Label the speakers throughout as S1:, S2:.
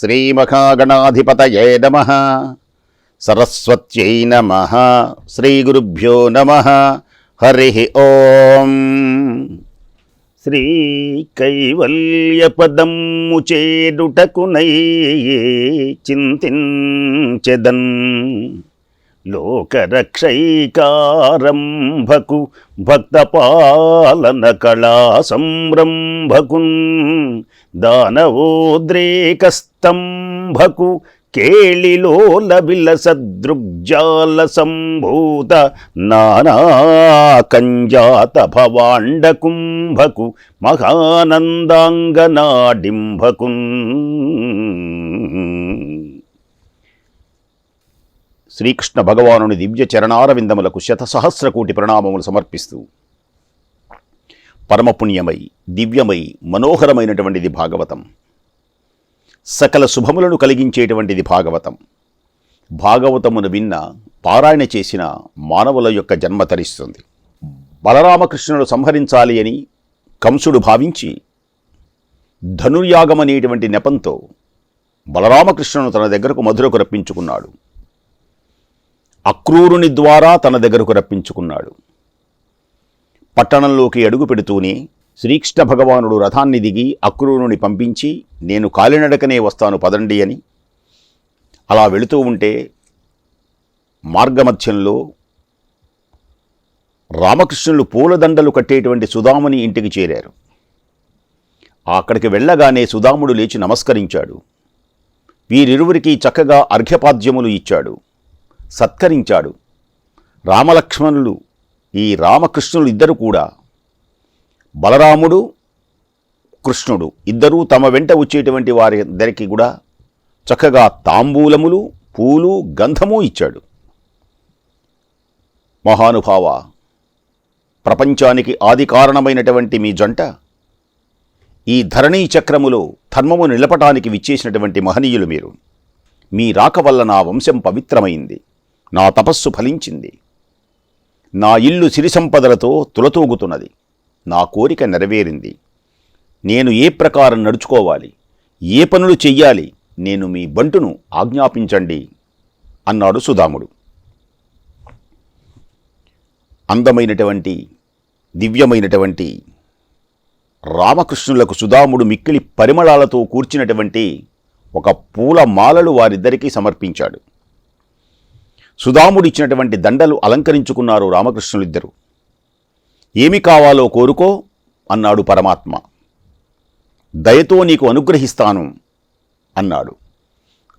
S1: శ్రీమహాగణాధిపతయే నమ. సరస్వత్యై నమ. శ్రీగురుభ్యో నమ. హరి ఓం. శ్రీ కైవల్యపదమ్ము చేడుటకునై చింతించెదన్. లోకరక్షైకారంభకు భక్తపాలన కళా సంరంభకున్ దానవోద్రేకస్తంభకు కేళిలోల విలసదృగ్జాల సంభూత నానాకంజాత భవాండ కుంభకు మహానందాంగనాడింభకున్ శ్రీకృష్ణ భగవానుని దివ్య చరణారవిందములకు శతసహస్ర కోటి ప్రణామములు సమర్పిస్తూ పరమపుణ్యమై దివ్యమై మనోహరమైనటువంటిది భాగవతం. సకల శుభములను కలిగించేటువంటిది భాగవతం. భాగవతమును విన్న పారాయణ చేసిన మానవుల యొక్క జన్మ తరిస్తుంది. బలరామకృష్ణుడు సంహరించాలి అని కంసుడు భావించి ధనుర్యాగం అనేటువంటి నెపంతో బలరామకృష్ణును తన దగ్గరకు మధురకు రప్పించుకున్నాడు అక్రూరుని ద్వారా తన దగ్గరకు రప్పించుకున్నాడు. పట్టణంలోకి అడుగు పెడుతూనే శ్రీకృష్ణ భగవానుడు రథాన్ని దిగి అక్రూరుని పంపించి నేను కాలినడకనే వస్తాను పదండి అని. అలా వెళుతూ ఉంటే మార్గమధ్యంలో రామకృష్ణులు పూలదండలు కట్టేటువంటి సుధాముని ఇంటికి చేరారు. అక్కడికి వెళ్ళగానే సుధాముడు లేచి నమస్కరించాడు. వీరిరువురికి చక్కగా అర్ఘ్యపాద్యములు ఇచ్చాడు. సత్కరించాడు. రామలక్ష్మణులు ఈ రామకృష్ణులు ఇద్దరు కూడా బలరాముడు కృష్ణుడు ఇద్దరూ తమ వెంట వచ్చేటువంటి వారిద్దరికి కూడా చక్కగా తాంబూలములు పూలు గంధము ఇచ్చాడు. మహానుభావ ప్రపంచానికి ఆది కారణమైనటువంటి మీ జంట ఈ ధరణీ చక్రములో ధర్మము నిలపటానికి విచ్చేసినటువంటి మహనీయులు మీరు. మీ రాక వల్ల నా వంశం పవిత్రమైంది. నా తపస్సు ఫలించింది. నా ఇల్లు సిరి సంపదలతో తులతూగుతున్నది. నా కోరిక నెరవేరింది. నేను ఏ ప్రకారం నడుచుకోవాలి? ఏ పనులు చెయ్యాలి? నేను మీ బంటును ఆజ్ఞాపించండి అన్నాడు సుధాముడు. అందమైనటువంటి దివ్యమైనటువంటి రామకృష్ణులకు సుధాముడు మిక్కిలి పరిమళాలతో కూర్చినటువంటి ఒక పూల మాలలు వారిద్దరికీ సమర్పించాడు. సుధాముడు ఇచ్చినటువంటి దండలు అలంకరించుకున్నారు రామకృష్ణులిద్దరూ. ఏమి కావాలో కోరుకో అన్నాడు పరమాత్మ. దయతో నీకు అనుగ్రహిస్తాను అన్నాడు.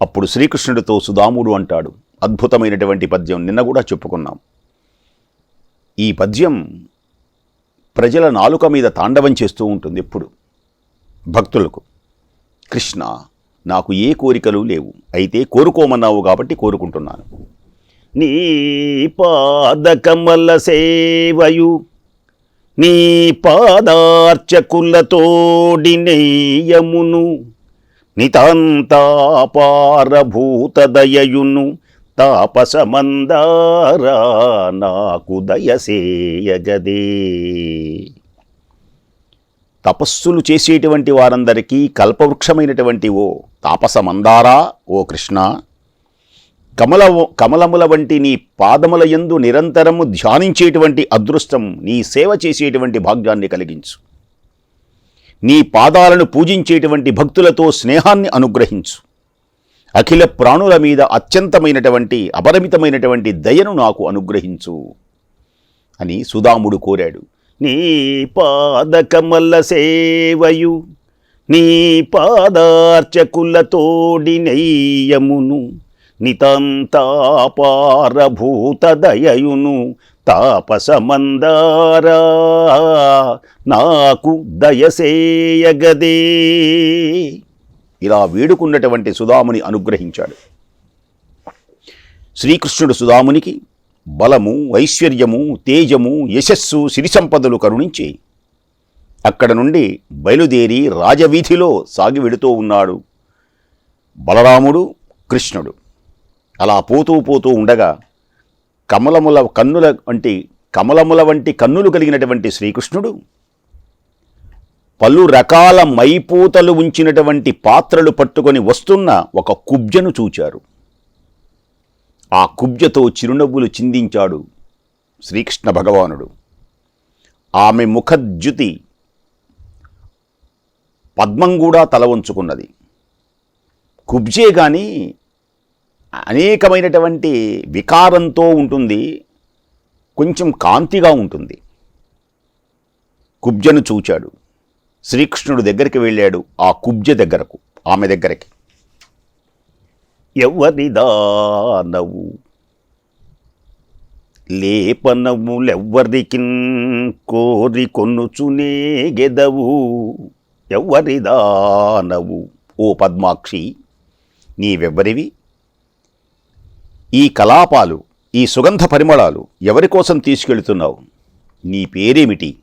S1: అప్పుడు శ్రీకృష్ణుడితో సుధాముడు అంటాడు. అద్భుతమైనటువంటి పద్యం నిన్న కూడా చెప్పుకున్నాం. ఈ పద్యం ప్రజల నాలుక మీద తాండవం చేస్తూ ఉంటుంది ఎప్పుడు. భక్తులకు కృష్ణ నాకు ఏ కోరికలు లేవు. అయితే కోరుకోమన్నావు కాబట్టి కోరుకుంటున్నాను. నీ పాదకమల సేవయు నీ పాదార్చకులతోడి నేయమును నితాంతాపారభూతదయయును తాపసమందారా నాకు దయసేయగదే. తపస్సులు చేసేటువంటి వారందరికీ కల్పవృక్షమైనటువంటి ఓ తాపసమందారా ఓ కృష్ణ. కమల కమలముల వంటి నీ పాదముల యందు నిరంతరము ధ్యానించేటువంటి అదృష్టం నీ సేవ చేసేటువంటి భాగ్యాన్ని కలిగించు. నీ పాదాలను పూజించేటువంటి భక్తులతో స్నేహాన్ని అనుగ్రహించు. అఖిల ప్రాణుల మీద అత్యంతమైనటువంటి అపరిమితమైనటువంటి దయను నాకు అనుగ్రహించు అని సుధాముడు కోరాడు. నీ పాదకమల్ల సేవయు నీ పాదార్చకులతోడి నెయ్యమును నితంతాపారభూతదయయును తాపసమందారా. నాకు దయసేయగదే. ఇలా వేడుకున్నటువంటి సుధాముని అనుగ్రహించాడు. శ్రీకృష్ణుడు సుధామునికి బలము ఐశ్వర్యము తేజము యశస్సు సిరి సంపదలు కరుణించి అక్కడ నుండి బయలుదేరి రాజవీధిలో సాగి వెడుతూ ఉన్నాడు బలరాముడు కృష్ణుడు. అలా పోతూ పోతూ ఉండగా కమలముల కన్నుల వంటి కమలముల వంటి కన్నులు కలిగినటువంటి శ్రీకృష్ణుడు పలు రకాల మైపూతలు ఉంచినటువంటి పాత్రలు పట్టుకొని వస్తున్న ఒక కుబ్జను చూచారు. ఆ కుబ్జతో చిరునవ్వులు చిందించాడు శ్రీకృష్ణ భగవానుడు. ఆమె ముఖద్యుతి పద్మం కూడా తల వంచుకున్నది. కుబ్జే కానీ అనేకమైనటువంటి వికారంతో ఉంటుంది కొంచెం కాంతిగా ఉంటుంది. కుబ్జను చూచాడు. శ్రీకృష్ణుడు దగ్గరికి వెళ్ళాడు ఆ కుబ్జ దగ్గరకు ఆమె దగ్గరికి. ఎవరిదానవు లేపనములెవ్వరికి కోరి కొనుచునే గెదవు. ఎవరిదానవు ఓ పద్మాక్షి నీవెవ్వరివి? ఈ కలాపాలు ఈ సుగంధ పరిమళాలు ఎవరి కోసం తీసుకెళ్తున్నావు? నీ పేరేమిటి?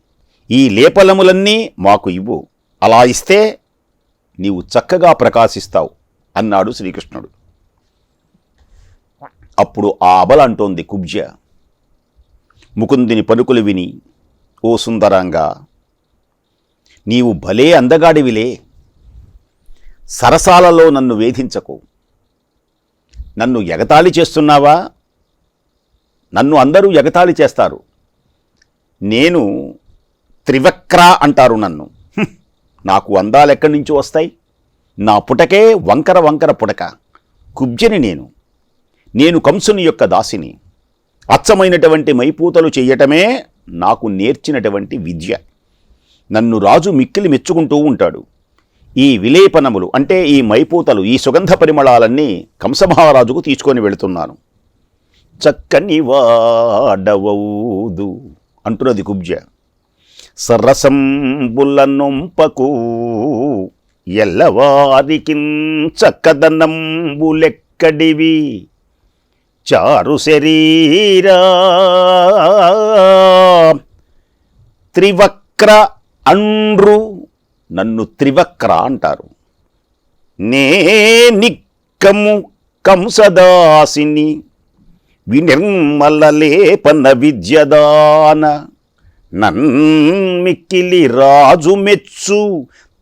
S1: ఈ లేపలములన్నీ మాకు ఇవ్వు. అలా ఇస్తే నీవు చక్కగా ప్రకాశిస్తావు అన్నాడు శ్రీకృష్ణుడు. అప్పుడు ఆ అబల అంటోంది కుబ్జ. ముకుందిని పలుకులు విని ఓ సుందరంగా నీవు భలే అందగాడివిలే. సరసాలలో నన్ను వేధించకు. నన్ను ఎగతాళి చేస్తున్నావా? నన్ను అందరూ ఎగతాళి చేస్తారు. నేను త్రివక్ర అంటారు నన్ను. నాకు అందాలు ఎక్కడి నుంచి వస్తాయి? నా పుటకే వంకర వంకర పుటక కుబ్జని నేను. నేను కంసుని యొక్క దాసిని. అచ్చమైనటువంటి మైపూతలు చెయ్యటమే నాకు నేర్చినటువంటి విద్య. నన్ను రాజు మిక్కిలి మెచ్చుకుంటూ ఉంటాడు. ఈ విలేపనములు అంటే ఈ మైపూతలు ఈ సుగంధ పరిమళాలన్నీ కంసమహారాజుకు తీసుకొని వెళుతున్నాను. చక్కని వాడవౌదు అంటున్నది కుబ్జ. సరసం బుల్లనొంపకు ఎల్లవారికి చక్కదనంబులెక్కడివి? చారు శరీరా త్రివక్ర అండ్రు నన్ను త్రివక్ర అంటారు. నే నిక్కము కంసదాసిని వినిర్మల లేపన విద్యదాన నన్మిక్కిలి రాజు మెచ్చు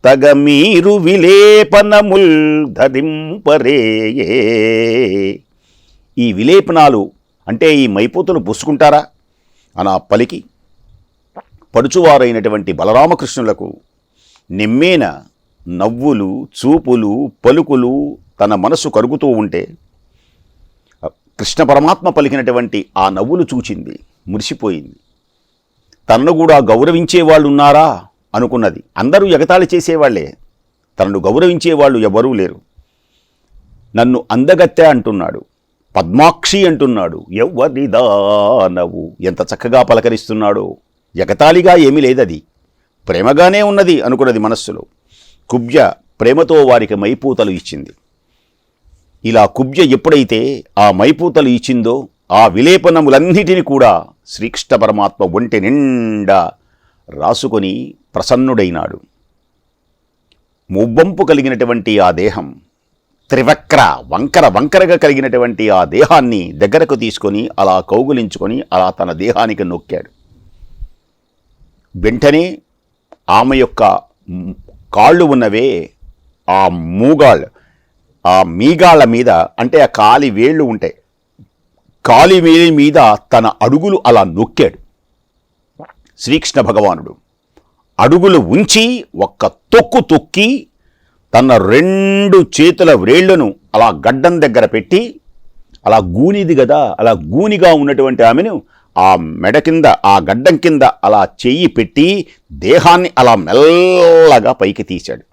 S1: తగ మీరు విలేపనముల్ ధరింపరేయే ఈ విలేపనాలు అంటే ఈ మైపోతును పుసుకుంటారా? అనా పలికి పడుచువారైనటువంటి బలరామకృష్ణులకు నిమ్మేన నవ్వులు చూపులు పలుకులు తన మనసు కరుగుతూ ఉంటే కృష్ణ పరమాత్మ పలికినటువంటి ఆ నవ్వులు చూచింది మురిసిపోయింది. తనను కూడా గౌరవించే వాళ్ళు ఉన్నారా అనుకున్నది. అందరూ ఎగతాళి చేసేవాళ్ళే. తనను గౌరవించే వాళ్ళు ఎవరూ లేరు. నన్ను అందగత్తె అంటున్నాడు పద్మాక్షి అంటున్నాడు ఎవ్వరిదానవు ఎంత చక్కగా పలకరిస్తున్నాడో. ఎగతాళిగా ఏమీ లేదది. ప్రేమగానే ఉన్నది అనుకున్నది మనస్సులో. కుబ్జ ప్రేమతో వారికి మైపూతలు ఇచ్చింది. ఇలా కుబ్జ ఎప్పుడైతే ఆ మైపూతలు ఇచ్చిందో ఆ విలేపనములన్నిటిని కూడా శ్రీకృష్ణ పరమాత్మ ఒంటి నిండా రాసుకొని ప్రసన్నుడైనాడు. మువ్వంపు కలిగినటువంటి ఆ దేహం త్రివక్ర వంకర వంకరగా కలిగినటువంటి ఆ దేహాన్ని దగ్గరకు తీసుకొని అలా కౌగులించుకొని అలా తన దేహానికి నొక్కాడు. వెంటనే ఆమె యొక్క కాళ్ళు ఉన్నవే ఆ మూగాళ్ళు ఆ మీగాళ్ళ మీద అంటే ఆ కాలి వేళ్ళు ఉంటాయి. కాలి వేలి మీద తన అడుగులు అలా నొక్కాడు. శ్రీకృష్ణ భగవానుడు అడుగులు ఉంచి ఒక్క తొక్కు తొక్కి తన రెండు చేతుల వ్రేళ్ళను అలా గడ్డం దగ్గర పెట్టి అలా గూనిది కదా అలా గూనిగా ఉన్నటువంటి ఆమెను ఆ మెడ కింద ఆ గడ్డం కింద అలా చెయ్యి పెట్టి దేహాన్ని అలా మెల్లగా పైకి తీశాడు.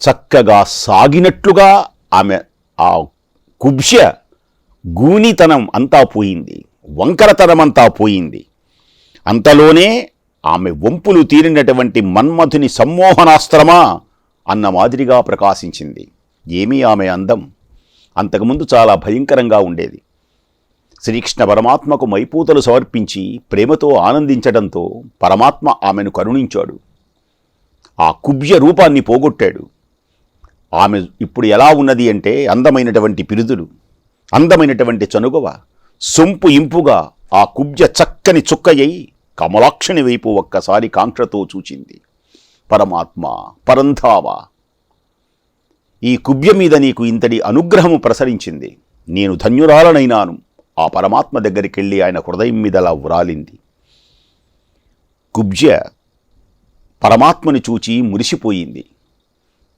S1: చక్కగా సాగినట్లుగా ఆమె ఆ కుబ్ష గూనితనం అంతా పోయింది వంకరతనం అంతా పోయింది. అంతలోనే ఆమె వంపులు తీరినటువంటి మన్మథుని సమ్మోహనాస్త్రమా అన్న మాదిరిగా ప్రకాశించింది. ఏమీ ఆమె అందం? అంతకుముందు చాలా భయంకరంగా ఉండేది. శ్రీకృష్ణ పరమాత్మకు మైపూతలు సమర్పించి ప్రేమతో ఆనందించడంతో పరమాత్మ ఆమెను కరుణించాడు. ఆ కుబ్య రూపాన్ని పోగొట్టాడు. ఆమె ఇప్పుడు ఎలా ఉన్నది అంటే అందమైనటువంటి పిరుదులు అందమైనటువంటి చనుగవ సొంపు ఇంపుగా ఆ కుబ్జ చక్కని చుక్కయ్యి కమలాక్షిని వైపు ఒక్కసారి కాంక్షతో చూచింది. పరమాత్మ పరంధావ ఈ కుబ్య మీద నీకు ఇంతటి అనుగ్రహము ప్రసరించింది. నేను ధన్యురాలనైనాను. ఆ పరమాత్మ దగ్గరికి వెళ్ళి ఆయన హృదయం మీద అలా ఉరాలింది కుబ్జ పరమాత్మని చూచి మురిసిపోయింది.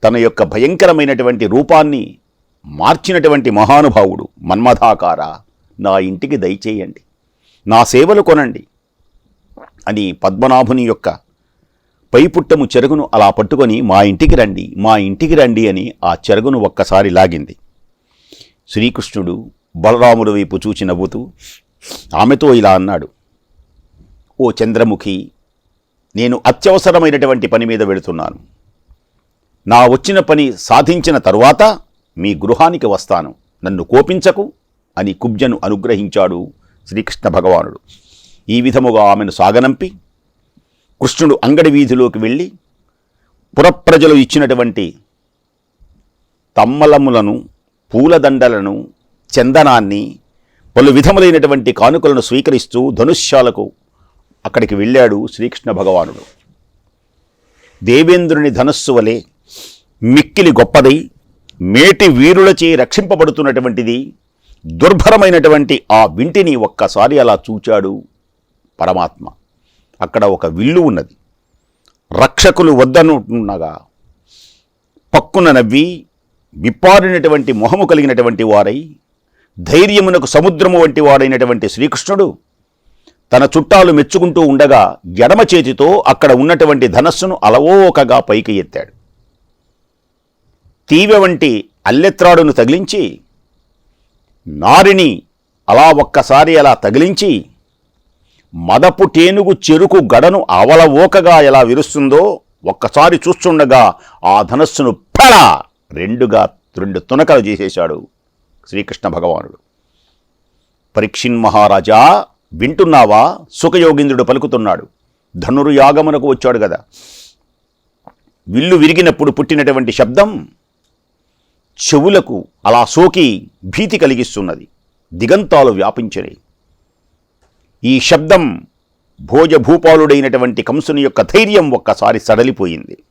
S1: తన యొక్క భయంకరమైనటువంటి రూపాన్ని మార్చినటువంటి మహానుభావుడు మన్మథాకార నా ఇంటికి దయచేయండి నా సేవలు కొనండి అని పద్మనాభుని యొక్క పైపుట్టము చెరుగును అలా పట్టుకొని మా ఇంటికి రండి మా ఇంటికి రండి అని ఆ చెరుగును ఒక్కసారి లాగింది. శ్రీకృష్ణుడు బలరాముడి వైపు చూచి నవ్వుతూ ఆమెతో ఇలా అన్నాడు ఓ చంద్రముఖి నేను అత్యవసరమైనటువంటి పని మీద వెళుతున్నాను. నా వచ్చిన పని సాధించిన తరువాత మీ గృహానికి వస్తాను. నన్ను కోపించకు అని కుబ్జను అనుగ్రహించాడు శ్రీకృష్ణ భగవానుడు. ఈ విధముగా ఆమెను సాగనంపి కృష్ణుడు అంగడి వీధిలోకి వెళ్ళి పురప్రజలు ఇచ్చినటువంటి తమ్మలములను పూలదండలను చందనాన్ని పలు విధములైనటువంటి కానుకలను స్వీకరిస్తూ ధనుష్యాలకు అక్కడికి వెళ్ళాడు శ్రీకృష్ణ భగవానుడు. దేవేంద్రుని ధనస్సు వలె మిక్కిలి గొప్పదై మేటి వీరులచే రక్షింపబడుతున్నటువంటిది దుర్భరమైనటువంటి ఆ వింటిని ఒక్కసారి అలా చూచాడు పరమాత్మ. అక్కడ ఒక విల్లు ఉన్నది. రక్షకులు వద్దనుండగా పక్కున నవ్వి విప్పారినటువంటి మొహము కలిగినటువంటి వారై ధైర్యమునకు సముద్రము వంటి వాడైనటువంటి శ్రీకృష్ణుడు తన చుట్టాలు మెచ్చుకుంటూ ఉండగా ఎడమ చేతితో అక్కడ ఉన్నటువంటి ధనస్సును అలవోకగా పైకి ఎత్తాడు. తీవె వంటి అల్లెత్రాడును తగిలించి నారిని అలా ఒక్కసారి అలా తగిలించి మదపు టేనుగు చెరుకు గడను అవలవోకగా ఎలా విరుస్తుందో ఒక్కసారి చూస్తుండగా ఆ ధనస్సును ఫళ రెండుగా రెండు తునకలు చేసేశాడు. శ్రీకృష్ణ భగవానుడు. పరీక్షిన్ మహారాజా వింటున్నావా? సుఖయోగీంద్రుడు పలుకుతున్నాడు. ధనుర్యాగమునకు వచ్చాడు కదా విల్లు విరిగినప్పుడు పుట్టినటువంటి శబ్దం చెవులకు అలా సోకి భీతి కలిగిస్తున్నది. దిగంతాలు వ్యాపించని. ఈ శబ్దం భోజభూపాలుడైనటువంటి కంసుని యొక్క ధైర్యం ఒక్కసారి సడలిపోయింది.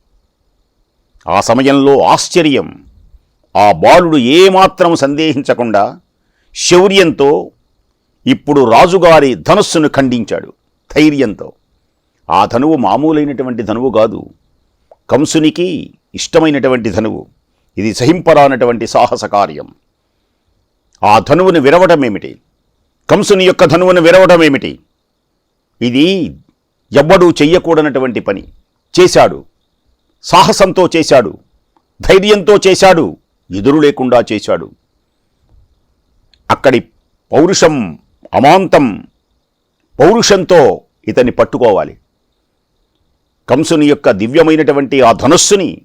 S1: ఆ సమయంలో ఆశ్చర్యం ఆ బాలుడు ఏమాత్రం సందేహించకుండా శౌర్యంతో ఇప్పుడు రాజుగారి ధనుస్సును ఖండించాడు ధైర్యంతో. ఆ ధనువు మామూలైనటువంటి ధనువు కాదు. కంసునికి ఇష్టమైనటువంటి ధనువు. ఇది సహింపరానటువంటి సాహస కార్యం. ఆ ధనువును విరవటమేమిటి కంసుని యొక్క ధనువును విరవటమేమిటి ఇది ఎవ్వడూ చెయ్యకూడనటువంటి పని. చేశాడు. సాహసంతో చేశాడు. ధైర్యంతో చేశాడు. ఎదురు లేకుండా చేశాడు. అక్కడి పౌరుషం అమాంతం పౌరుషంతో ఇతన్ని పట్టుకోవాలి. కంసుని యొక్క దివ్యమైనటువంటి ఆ ధనుస్సుని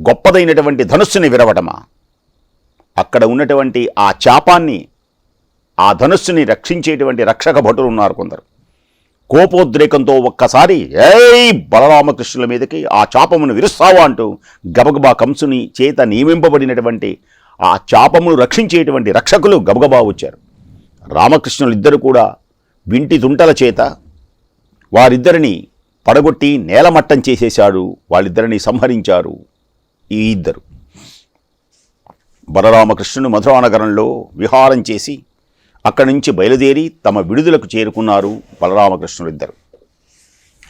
S1: గొప్పదైనటువంటి ధనుస్సుని విరవటమా అక్కడ ఉన్నటువంటి ఆ చాపాన్ని ఆ ధనుస్సుని రక్షించేటువంటి రక్షక భటులు ఉన్నారు కొందరు. కోపోద్రేకంతో ఒక్కసారి ఏయ్ బలరామకృష్ణుల మీదకి ఆ చాపమును విరుస్తావా అంటూ గబగబా కంసుని చేత నియమింపబడినటువంటి ఆ చాపమును రక్షించేటువంటి రక్షకులు గబగబా వచ్చారు. రామకృష్ణులు ఇద్దరు కూడా వింటి తుంటల చేత వారిద్దరిని పడగొట్టి నేలమట్టం చేసేశాడు వాళ్ళిద్దరిని సంహరించారు ఈ ఇద్దరు. బలరామకృష్ణుడు మధురానగరంలో విహారం చేసి అక్కడి నుంచి బయలుదేరి తమ విడుదలకు చేరుకున్నారు బలరామకృష్ణులిద్దరు.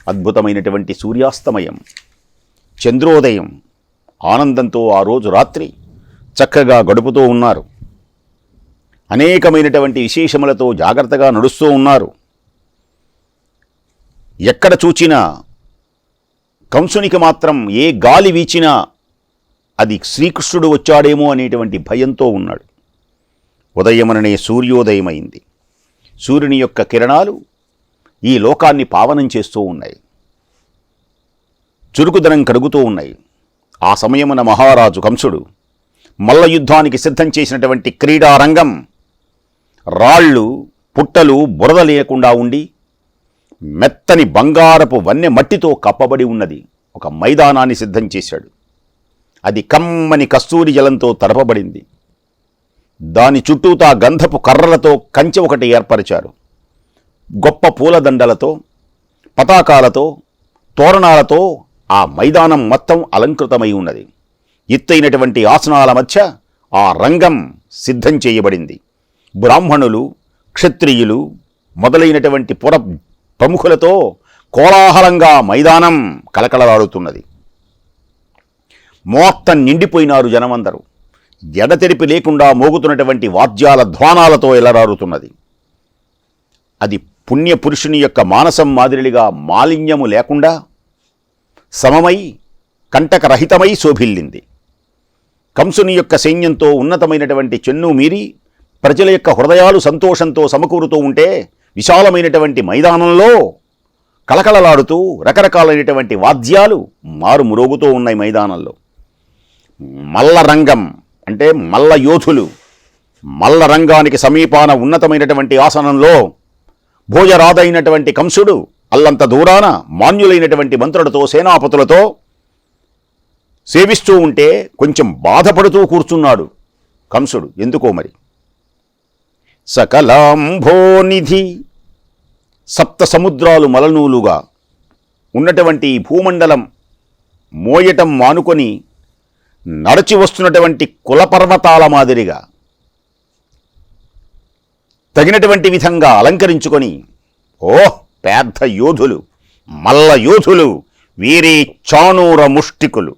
S1: అద్భుతమైనటువంటి సూర్యాస్తమయం చంద్రోదయం ఆనందంతో ఆ రోజు రాత్రి చక్కగా గడుపుతూ ఉన్నారు. అనేకమైనటువంటి విశేషములతో జాగ్రత్తగా నడుస్తూ ఉన్నారు. ఎక్కడ చూచినా కంసునికి మాత్రం ఏ గాలి వీచినా అది శ్రీకృష్ణుడు వచ్చాడేమో అనేటువంటి భయంతో ఉన్నాడు. ఉదయముననే సూర్యోదయమైంది. సూర్యుని యొక్క కిరణాలు ఈ లోకాన్ని పావనం చేస్తూ ఉన్నాయి. చురుకుదనం కడుగుతూ ఉన్నాయి. ఆ సమయమున మహారాజు కంసుడు మల్ల యుద్ధానికి సిద్ధం చేసినటువంటి క్రీడారంగం రాళ్ళు పుట్టలు బురద లేకుండా ఉండి మెత్తని బంగారపు వన్నె మట్టితో కప్పబడి ఉన్నది. ఒక మైదానాన్ని సిద్ధం చేశాడు. అది కమ్మని కస్తూరి జలంతో తడపబడింది. దాని చుట్టూతా గంధపు కర్రలతో కంచె ఒకటి ఏర్పరిచారు. గొప్ప పూలదండలతో పతాకాలతో తోరణాలతో ఆ మైదానం మొత్తం అలంకృతమై ఉన్నది. ఎత్తైనటువంటి ఆసనాల మధ్య ఆ రంగం సిద్ధం చేయబడింది. బ్రాహ్మణులు క్షత్రియులు మొదలైనటువంటి పుర ప్రముఖులతో కోలాహలంగా మైదానం కలకలలాడుతున్నది మోత్తం నిండిపోయినారు జనమందరూ. ఎడతెరిపి లేకుండా మోగుతున్నటువంటి వాద్యాల ధ్వానాలతో ఎలరారుతున్నది. అది పుణ్యపురుషుని యొక్క మానసం మాదిరిగా మాలిన్యము లేకుండా సమమై కంటకరహితమై శోభిల్లింది. కంసుని యొక్క సైన్యంతో ఉన్నతమైనటువంటి చెన్ను మీరి ప్రజల యొక్క హృదయాలు సంతోషంతో సమకూరుతూ ఉంటే విశాలమైనటువంటి మైదానంలో కలకలలాడుతూ రకరకాలైనటువంటి వాద్యాలు మారుమురోగుతూ ఉన్నాయి మైదానంలో. మల్ల రంగం అంటే మల్ల యోధులు. మల్ల రంగానికి సమీపాన ఉన్నతమైనటువంటి ఆసనంలో భోజరాదైనటువంటి కంసుడు అల్లంత దూరాన మాన్యులైనటువంటి మంత్రులతో సేనాపతులతో సేవిస్తూ ఉంటే కొంచెం బాధపడుతూ కూర్చున్నాడు కంసుడు. ఎందుకో మరి? సకలాంభోనిధి సప్త సముద్రాలు మలనూలుగా ఉన్నటువంటి ఈ భూమండలం మోయటం మానుకొని నడచి వస్తున్నటువంటి కులపర్వతాల మాదిరిగా తగినటువంటి విధంగా అలంకరించుకొని ఓ పెద్ద యోధులు మల్ల యోధులు వీరే చానూర ముష్టికులు.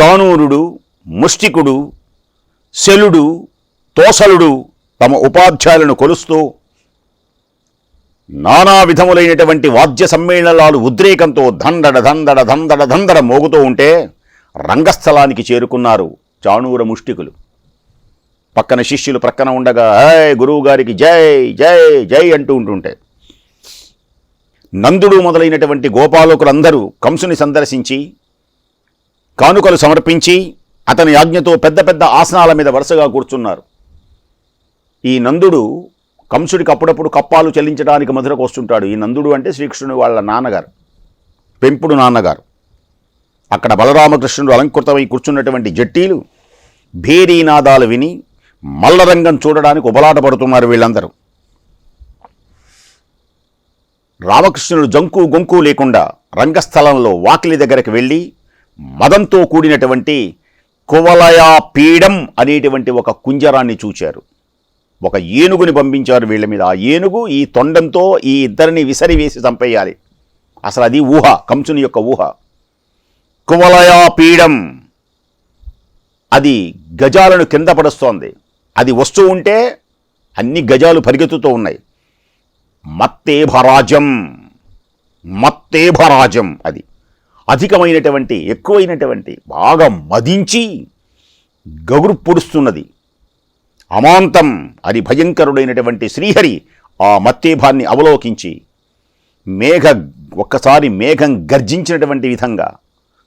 S1: చానూరుడు ముష్టికుడు శలుడు తోసలుడు తమ ఉపాధ్యాయులను కొలుస్తూ నానా విధములైనటువంటి వాద్య సమ్మేళనాలు ఉద్రేకంతో దందడ దందడ దందడ దందడ మోగుతూ ఉంటే రంగస్థలానికి చేరుకున్నారు చాణూర ముష్టికులు. పక్కన శిష్యులు ప్రక్కన ఉండగా హై గురువు గారికి జై జై జై అంటూ ఉంటుంటే. నందుడు మొదలైనటువంటి గోపాలకులందరూ కంసుని సందర్శించి కానుకలు సమర్పించి అతని ఆజ్ఞతో పెద్ద పెద్ద ఆసనాల మీద వరుసగా కూర్చున్నారు. ఈ నందుడు కంసుడికి అప్పుడప్పుడు కప్పాలు చెల్లించడానికి మధురకు వస్తుంటాడు ఈ నందుడు అంటే శ్రీకృష్ణుడు వాళ్ళ నాన్నగారు పెంపుడు నాన్నగారు. అక్కడ బలరామకృష్ణుడు అలంకృతమై కూర్చున్నటువంటి జట్టీలు భేరీనాదాలు విని మల్లరంగం చూడడానికి ఉబలాట పడుతున్నారు వీళ్ళందరూ. రామకృష్ణుడు జంకు గొంకు లేకుండా రంగస్థలంలో వాకిలి దగ్గరకు వెళ్ళి మదంతో కూడినటువంటి కువలయా పీడం అనేటువంటి ఒక కుంజరాన్ని చూచారు. ఒక ఏనుగుని పంపించారు వీళ్ళ మీద. ఆ ఏనుగు ఈ తొండంతో ఈ ఇద్దరిని విసరివేసి చంపేయాలి. అసలు అది ఊహ కంసుని యొక్క ఊహ. కువలయాపీడం అది గజాలను కింద పడుస్తోంది. అది వస్తూ ఉంటే అన్ని గజాలు పరిగెత్తుతూ ఉన్నాయి. మత్తేభరాజం. మత్తేభరాజం అది. అధికమైనటువంటి ఎక్కువైనటువంటి బాగా మదించి గగురు పొడుస్తున్నది. అమాంతం. అది భయంకరుడైనటువంటి శ్రీహరి ఆ మత్తేభాన్ని అవలోకించి మేఘ ఒక్కసారి మేఘం గర్జించినటువంటి విధంగా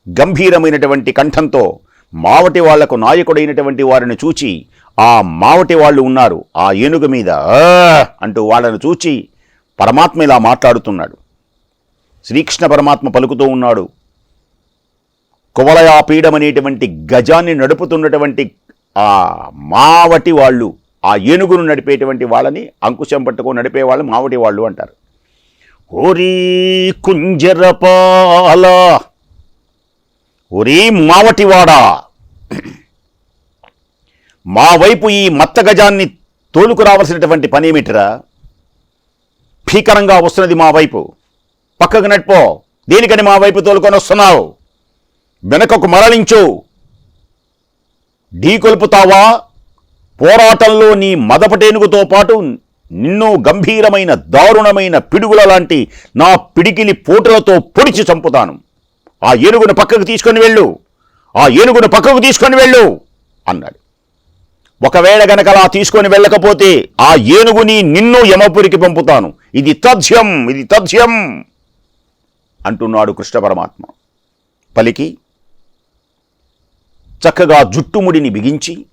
S1: గంభీరమైనటువంటి కంఠంతో మావటి వాళ్ళకు నాయకుడైనటువంటి వారిని చూచి ఆ మావటి వాళ్ళు ఉన్నారు ఆ ఏనుగు మీద అంటూ వాళ్ళను చూచి పరమాత్మ ఇలా మాట్లాడుతున్నాడు. శ్రీకృష్ణ పరమాత్మ పలుకుతూ ఉన్నాడు. కువలయాపీడమనేటువంటి గజాన్ని నడుపుతున్నటువంటి ఆ మావటి వాళ్ళు ఆ ఏనుగును నడిపేటువంటి వాళ్ళని అంకుశం పట్టుకొని నడిపే వాళ్ళు మావటి వాళ్ళు అంటారు. ఓరీ కుంజరపాల ఒరే మావటివాడా. మా వైపు ఈ మత్త గజాన్ని తోలుకు రావాల్సినటువంటి పనేమిటిరా? భీకరంగా వస్తున్నది మా వైపు. పక్కకు నడిపో. దేనికని మా వైపు తోలుకొని వస్తున్నావు? వెనకకు మరలించు. ఢీకొల్పుతావా పోరాటంలో నీ మదపటేనుగుతో పాటు నిన్ను గంభీరమైన దారుణమైన పిడుగుల లాంటి నా పిడికిలి పోటులతో పొడిచి చంపుతాను. ఆ ఏనుగును పక్కకు తీసుకొని వెళ్ళు. ఆ ఏనుగును పక్కకు తీసుకొని వెళ్ళు అన్నాడు. ఒకవేళ గనక అలా తీసుకొని వెళ్ళకపోతే ఆ ఏనుగుని నిన్ను యమపురికి పంపుతాను. ఇది తథ్యం ఇది తథ్యం అంటున్నాడు కృష్ణ పరమాత్మ. పలికి చక్కగా జుట్టుముడిని బిగించి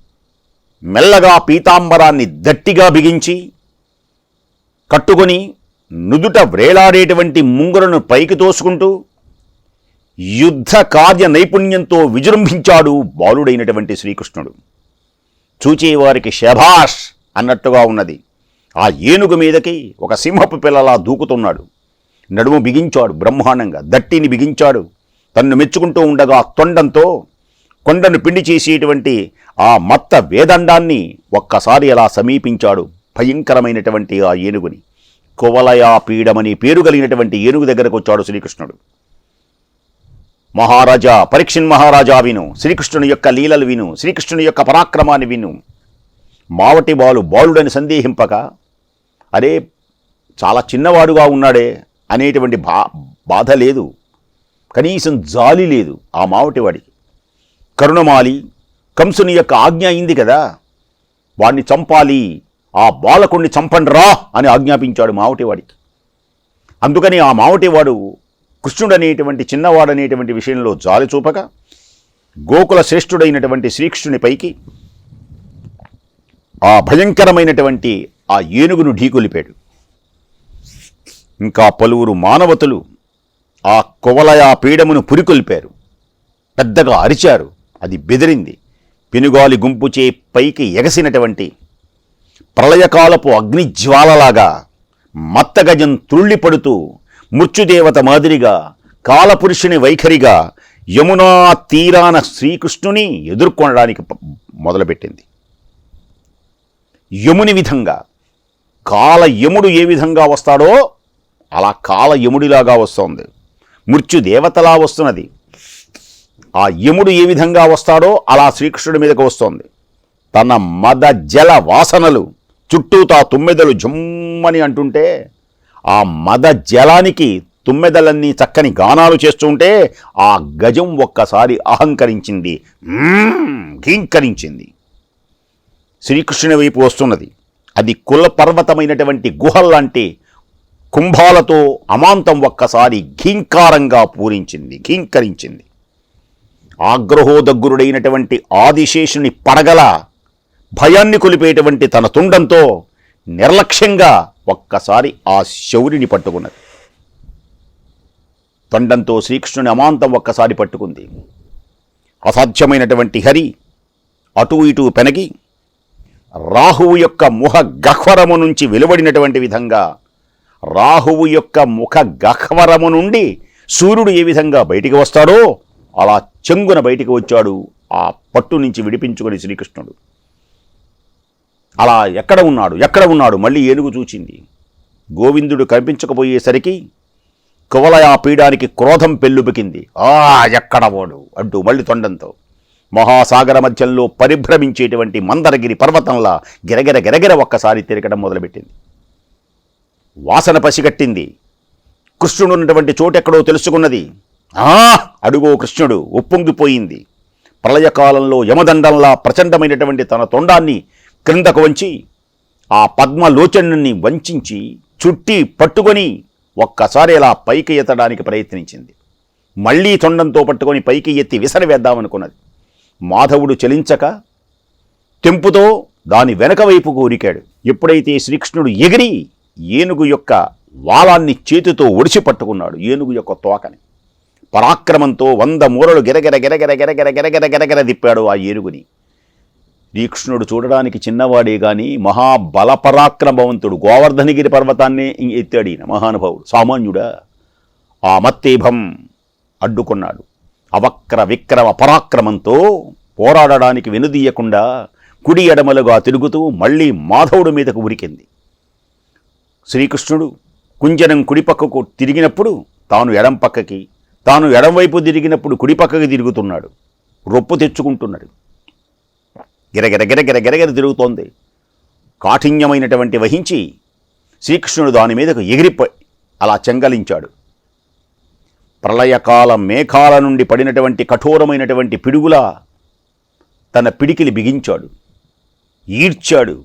S1: మెల్లగా పీతాంబరాన్ని దట్టిగా బిగించి కట్టుకొని నుదుట వ్రేలాడేటువంటి ముంగులను పైకి తోసుకుంటూ యుద్ధ కార్య నైపుణ్యంతో విజృంభించాడు బాలుడైనటువంటి శ్రీకృష్ణుడు. చూచేవారికి శభాష్ అన్నట్టుగా ఉన్నది. ఆ ఏనుగు మీదకి ఒక సింహపు పిల్లలా దూకుతున్నాడు. నడుము బిగించాడు బ్రహ్మాండంగా దట్టిని బిగించాడు. తన్ను మెచ్చుకుంటూ ఉండగా తొండంతో కొండను పిండి చేసేటువంటి ఆ మత్త వేదండాన్ని ఒక్కసారి అలా సమీపించాడు భయంకరమైనటువంటి ఆ ఏనుగుని. కువలయా పీడమని పేరు కలిగినటువంటి ఏనుగు దగ్గరకు వచ్చాడు శ్రీకృష్ణుడు. మహారాజా పరీక్షిన్ మహారాజా విను శ్రీకృష్ణుని యొక్క లీలలు విను శ్రీకృష్ణుని యొక్క పరాక్రమాన్ని విను. మావటి బాలు బాలుడని సందేహింపక అరే చాలా చిన్నవాడుగా ఉన్నాడే అనేటువంటి బా బాధ లేదు. కనీసం జాలి లేదు ఆ మావటివాడికి కరుణమాలి కంసుని యొక్క ఆజ్ఞ అయింది కదా వాడిని చంపాలి ఆ బాలకుణ్ణి చంపండి రా అని ఆజ్ఞాపించాడు మావటివాడికి అందుకని ఆ మావటివాడు కృష్ణుడు అనేటువంటి అనేటువంటి విషయంలో జాలి చూపక గోకుల శ్రేష్ఠుడైనటువంటి శ్రీకృష్ణుని పైకి ఆ భయంకరమైనటువంటి ఆ ఏనుగును ఢీకొలిపాడు. ఇంకా పలువురు మానవతులు ఆ కొవలయా పీడమును పురికొల్పారు. పెద్దగా అరిచారు. అది బెదిరింది. పెనుగాలి గుంపుచే పైకి ఎగసినటువంటి ప్రళయకాలపు అగ్నిజ్వాలలాగా మత్తగజం తుళ్ళిపడుతూ మృత్యుదేవత మాదిరిగా కాలపురుషుని వైఖరిగా యమునా తీరాన శ్రీకృష్ణుని ఎదుర్కొనడానికి మొదలుపెట్టింది. యముని విధంగా కాల యముడు ఏ విధంగా వస్తాడో అలా కాల యముడిలాగా వస్తోంది. మృత్యుదేవతలా వస్తున్నది. ఆ యముడు ఏ విధంగా వస్తాడో అలా శ్రీకృష్ణుడి మీదకు వస్తోంది. తన మద జల వాసనలు చుట్టూతా తుమ్మెదలు జుమ్మని అంటుంటే ఆ మద జలానికి తుమ్మెదలన్నీ చక్కని గానాలు చేస్తుంటే ఆ గజం ఒక్కసారి అహంకరించింది. ఘీంకరించింది. శ్రీకృష్ణుని వైపు వస్తున్నది. అది కుల పర్వతమైనటువంటి గుహల్లాంటి కుంభాలతో అమాంతం ఒక్కసారి ఘీంకారంగా పూరించింది ఘీంకరించింది. ఆగ్రహోదగ్గురుడైనటువంటి ఆదిశేషుని పడగల భయాన్ని కొలిపేటువంటి తన తుండంతో నిర్లక్ష్యంగా ఒక్కసారి ఆ శౌరిని పట్టుకున్నది. తొండంతో శ్రీకృష్ణుని అమాంతం ఒక్కసారి పట్టుకుంది. అసాధ్యమైనటువంటి హరి అటూ ఇటూ పెనగి రాహువు యొక్క ముఖ గహ్వరము నుంచి వెలువడినటువంటి విధంగా రాహువు యొక్క ముఖ గహ్వరము నుండి సూర్యుడు ఏ విధంగా బయటికి వస్తాడో అలా చెంగున బయటికి వచ్చాడు ఆ పట్టు నుంచి విడిపించుకొని శ్రీకృష్ణుడు. అలా ఎక్కడ ఉన్నాడు? ఎక్కడ ఉన్నాడు? మళ్ళీ ఏనుగు చూచింది. గోవిందుడు కనిపించకపోయేసరికి కువలయ పీడానికి క్రోధం పెళ్ళుబికింది ఆ ఎక్కడ ఓడు అంటూ మళ్ళీ తొండంతో. మహాసాగర మధ్యంలో పరిభ్రమించేటువంటి మందరగిరి పర్వతంలా గిరగిర గిరగిర ఒక్కసారి తిరగడం మొదలుపెట్టింది. వాసన పసిగట్టింది. కృష్ణుడు ఉన్నటువంటి చోటెక్కడో తెలుసుకున్నది. ఆ! అడుగో కృష్ణుడు ఉప్పొంగిపోయింది. ప్రళయకాలంలో యమదండంలా ప్రచండమైనటువంటి తన తొండాన్ని క్రిందకు వంచి ఆ పద్మలోచనుని వంచి చుట్టి పట్టుకొని ఒక్కసారి ఇలా పైకి ఎత్తడానికి ప్రయత్నించింది. మళ్ళీ తొండంతో పట్టుకొని పైకి ఎత్తి విసరవేద్దామనుకున్నది మాధవుడు చలించక తెంపుతో దాని వెనక వైపుకు ఉరికాడు ఎప్పుడైతే శ్రీకృష్ణుడు ఎగిరి ఏనుగు యొక్క వాలాన్ని చేతితో ఒడిచి పట్టుకున్నాడు ఏనుగు యొక్క తోకని. పరాక్రమంతో వంద మూరలు గిరగిర గిరగిర గిరగిర గిరగిర గిరగిర దిప్పాడు ఆ ఏనుగుని. శ్రీకృష్ణుడు చూడడానికి చిన్నవాడే గాని మహాబలపరాక్రమవంతుడు గోవర్ధనగిరి పర్వతాన్నే ఎత్తాడు ఈయన మహానుభావుడు. సామాన్యుడా? ఆ మత్తేభం అడ్డుకున్నాడు. అవక్ర విక్రమ పరాక్రమంతో పోరాడడానికి వెనుదీయకుండా కుడి ఎడమలుగా తిరుగుతూ మళ్ళీ మాధవుడి మీదకు ఉరికింది. శ్రీకృష్ణుడు కుంజనం కుడిపక్కకు తిరిగినప్పుడు తాను ఎడం పక్కకి తాను ఎడంవైపు తిరిగినప్పుడు కుడిపక్కకి తిరుగుతున్నాడు. రొప్పు తెచ్చుకుంటున్నాడు. గిరగిర గిరగిర గిరగిర తిరుగుతోంది. కాఠిన్యమైనటువంటి వహించి శ్రీకృష్ణుడు దాని మీదకు ఎగిరిపోయి అలా చెంగలించాడు. ప్రళయకాల మేఘాల నుండి పడినటువంటి కఠోరమైనటువంటి పిడుగులా తన పిడికిలి బిగించాడు. ఈడ్చాడు.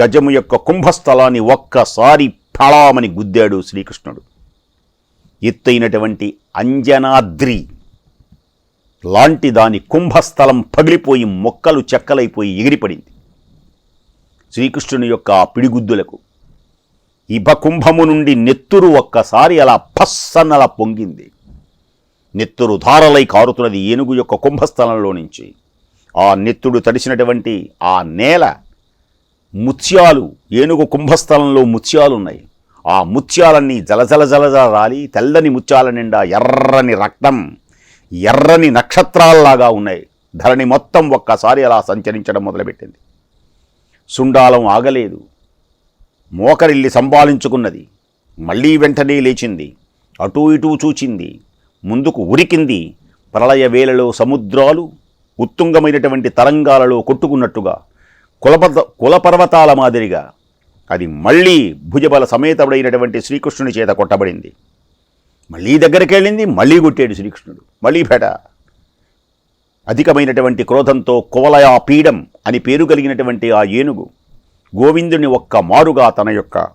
S1: గజము యొక్క కుంభస్థలాన్ని ఒక్కసారి ఫళామని గుద్దాడు శ్రీకృష్ణుడు. ఎత్తైనటువంటి అంజనాద్రి. లాంటి దాని కుంభస్థలం పగిలిపోయి మొక్కలు చెక్కలైపోయి ఎగిరిపడింది. శ్రీకృష్ణుని యొక్క ఆ పిడిగుద్దులకు ఇభకుంభము నుండి నెత్తురు ఒక్కసారి అలా పస్సన్నలా పొంగింది. నెత్తురు ధారలై కారుతున్నది ఏనుగు యొక్క కుంభస్థలంలో నుంచి. ఆ నెత్తుడు తడిసినటువంటి ఆ నేల ముత్యాలు ఏనుగు కుంభస్థలంలో ముత్యాలు ఉన్నాయి ఆ ముత్యాలన్నీ జలజల జలజల రాలి తెల్లని ముత్యాల నిండా ఎర్రని రక్తం ఎర్రని నక్షత్రాల్లాగా ఉన్నాయి. ధరణి మొత్తం ఒక్కసారి అలా సంచరించడం మొదలుపెట్టింది. సుండాలం ఆగలేదు. మోకరిల్లి సంబాలించుకున్నది మళ్ళీ వెంటనే లేచింది. అటూ ఇటూ చూచింది. ముందుకు ఉరికింది. ప్రళయ వేళలో సముద్రాలు ఉత్తుంగమైనటువంటి తరంగాలలో కొట్టుకున్నట్టుగా కులపర్వ కులపర్వతాల మాదిరిగా. అది మళ్ళీ భుజబల సమేతముడైనటువంటి శ్రీకృష్ణుని చేత కొట్టబడింది. మళ్ళీ దగ్గరికి వెళ్ళింది మళ్ళీ కొట్టాడు శ్రీకృష్ణుడు. మళ్ళీ భేట అధికమైనటువంటి క్రోధంతో కువలయా పీడం అని పేరు కలిగినటువంటి ఆ ఏనుగు గోవిందుని ఒక్క మారుగా తన యొక్క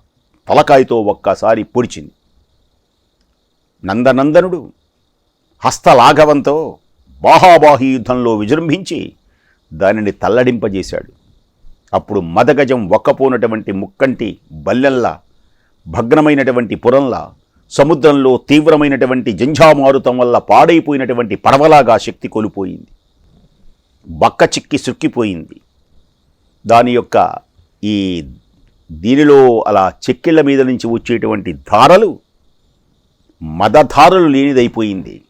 S1: తలకాయతో ఒక్కసారి పొడిచింది. నందనందనుడు హస్తలాఘవంతో బాహాబాహి యుద్ధంలో విజృంభించి దానిని తల్లడింపజేశాడు. అప్పుడు మదగజం ఒక్కపోనటువంటి ముక్కంటి బల్లెల్లా భగ్నమైనటువంటి పురంలా సముద్రంలో తీవ్రమైనటువంటి జంఝామారుతం వల్ల పాడైపోయినటువంటి పడవలాగా శక్తి కోల్పోయింది. బక్క చిక్కి సుక్కిపోయింది దాని యొక్క ఈ దీనిలో అలా చెక్కిళ్ళ మీద నుంచి వచ్చేటువంటి ధారలు మదధారలు లేనిదైపోయింది.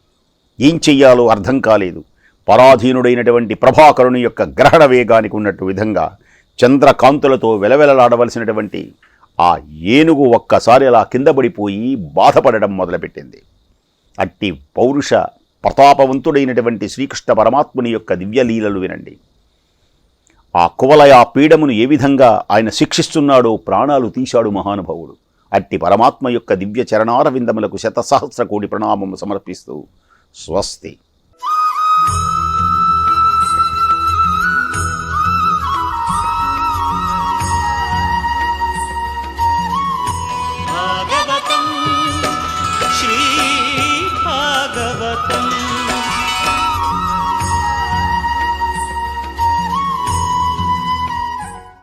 S1: ఏం చెయ్యాలో అర్థం కాలేదు. పరాధీనుడైనటువంటి ప్రభాకరుని యొక్క గ్రహణ వేగానికి ఉన్నట్టు విధంగా చంద్రకాంతులతో వెలవెలలాడవలసినటువంటి ఆ ఏనుగు ఒక్కసారి అలా కింద పడిపోయి బాధపడడం మొదలుపెట్టింది. అట్టి పౌరుష ప్రతాపవంతుడైనటువంటి శ్రీకృష్ణ పరమాత్ముని యొక్క దివ్యలీలలు వినండి. ఆ కువలయ పీడమును ఏ విధంగా ఆయన శిక్షిస్తున్నాడో ప్రాణాలు తీశాడు మహానుభావుడు. అట్టి పరమాత్మ యొక్క దివ్య చరణార విందములకు శతసహస్ర కోటి ప్రణామము సమర్పిస్తూ స్వస్తి.